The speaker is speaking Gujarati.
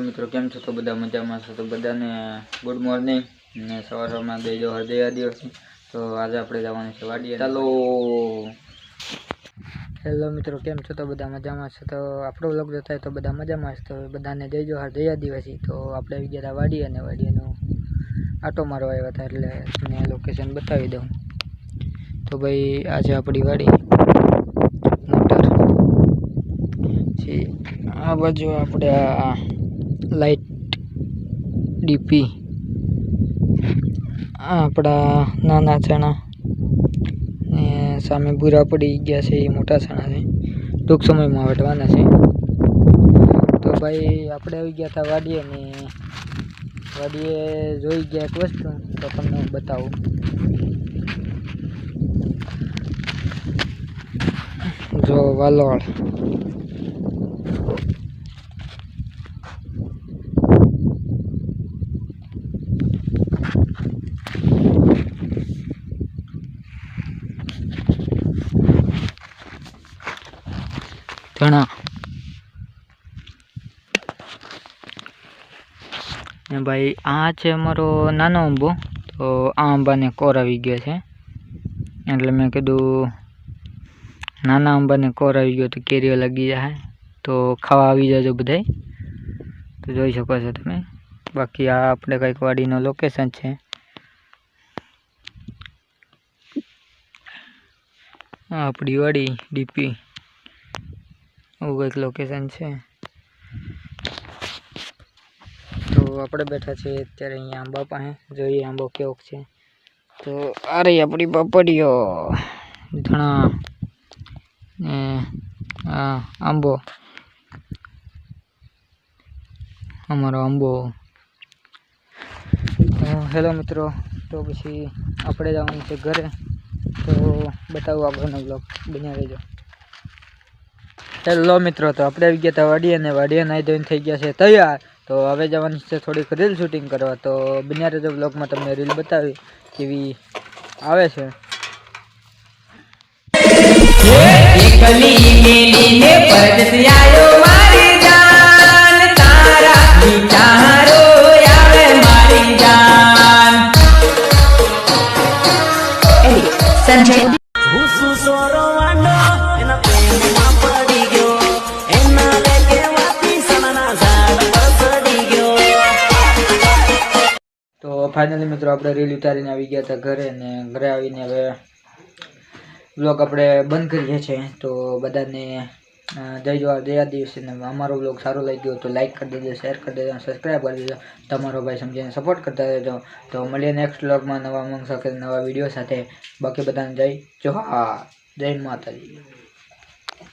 મિત્રો, કેમ છો? તો બધા મજામાં છો? તો બધાને ગુડ મોર્નિંગ ને સવારમાં દેજો હૃદય આદિવાસી તો આજે આપણે જવાનું છે વાડીએ. ચાલો. હેલો મિત્રો, કેમ છો? તો બધા મજામાં છો. તો આપણો વ્લોગ જોતા હોય તો બધા મજામાં છે તો બધાને દેજો હૃદય આદિવાસી તો આપણે આવી ગયા હતા વાડી અને વાડીએનો આટો મારવા આવ્યા હતા. એટલે તમને લોકેશન બતાવી દઉં. તો ભાઈ, આજે આપણી વાડી મોટર આ બાજુ આપણે લાઈટ ડીપી. આપણા નાના ચણા. ને સામે ભૂરા પડી ગયા છે, એ મોટા ચણા છે. ટૂંક સમયમાં વટવાના છે. તો ભાઈ, આપણે આવી ગયા હતા વાડીએ ને વાડીએ જોઈ ગયા એક વસ્તુ, તો તમને હું બતાવું. જો વાલોળ. ચણા ને ભાઈ, આ છે અમારો નાનો આંબો. તો આ આંબાને કોર આવી ગયો છે. એટલે મેં કીધું, નાના આંબાને કોર આવી ગયો તો કેરીઓ લાગી જાય. તો ખાવા આવી જજો બધાય. તો જોઈ શકો છો તમે. બાકી આ આપણે કંઈક વાડીનો લોકેશન છે. આપણી વાડી, ડીપી. આવું કંઈક લોકેશન છે. તો આપણે બેઠા છીએ અત્યારે અહીંયા આંબા પાસે. જોઈએ આંબો કેવો છે. તો આ રહી આપણી પાપડીઓ. ધણા ને આંબો. અમારો આંબો. હેલો મિત્રો. તો પછી આપણે જવાનું છે ઘરે. તો બતાવું આપણને બ્લોગ બન્યા રહેજો. હેલો મિત્રો, તો આપણે આવી ગયા હતા વાડીએ અને વાડીએ નાઈ ધોઈને થઈ ગયા છે તૈયાર. તો હવે જવાની છે થોડીક રીલ શૂટિંગ કરવા. તો બન્યા રહેજો બ્લોગમાં તમને રીલ બતાવી કેવી આવે છે. એકલી ફાઇનલી મિત્રો આપણે રીલ ઉતારીને આવી ગયા હતા ઘરે ને ઘરે આવીને હવે બ્લોગ આપણે બંધ કરીએ છીએ. તો બધાને જય જવાહર દયા દિવસે અમારો બ્લોગ સારો લાગ્યો તો લાઈક કરી દેજો શેર કરી દેજો સબસ્ક્રાઈબ કરી દેજો. તમારો ભાઈ સમજીને સપોર્ટ કરતા રહેજો. તો મળીએ નેક્સ્ટ બ્લોગમાં નવા મંગ સાથે, નવા વીડિયો સાથે. બાકી બધાને જય જોહાર જય માતાજી.